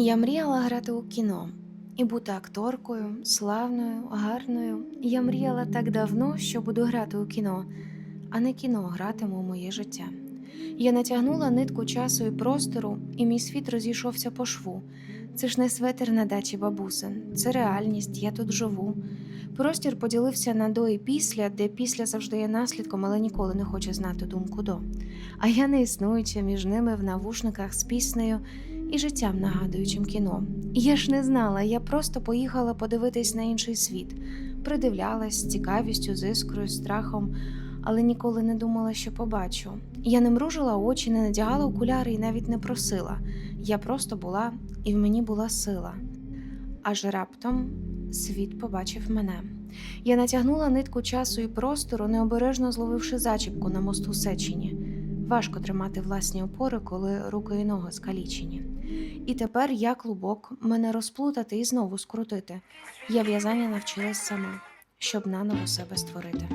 Я мріяла грати у кіно і бути акторкою, славною, гарною. Я мріяла так давно, що буду грати у кіно, а не кіно гратиме у моє життя. Я натягнула нитку часу і простору, і мій світ розійшовся по шву. Це ж не светер на дачі бабусин, це реальність, я тут живу. Простір поділився на до і після, де після завжди є наслідком, але ніколи не хоче знати думку до. А я не існуюча між ними в навушниках з піснею і життям нагадуючим кіно. Я ж не знала, я просто поїхала подивитись на інший світ, придивлялась з цікавістю, з іскрою, страхом, але ніколи не думала, що побачу. Я не мружила очі, не надягала окуляри і навіть не просила. Я просто була, і в мені була сила. Аж раптом світ побачив мене. Я натягнула нитку часу і простору, необережно зловивши зачіпку на мосту Сечені. Важко тримати власні опори, коли руки і ноги скалічені. І тепер я клубок, мене розплутати і знову скрутити. Я в'язання навчилась сама, щоб наново себе створити.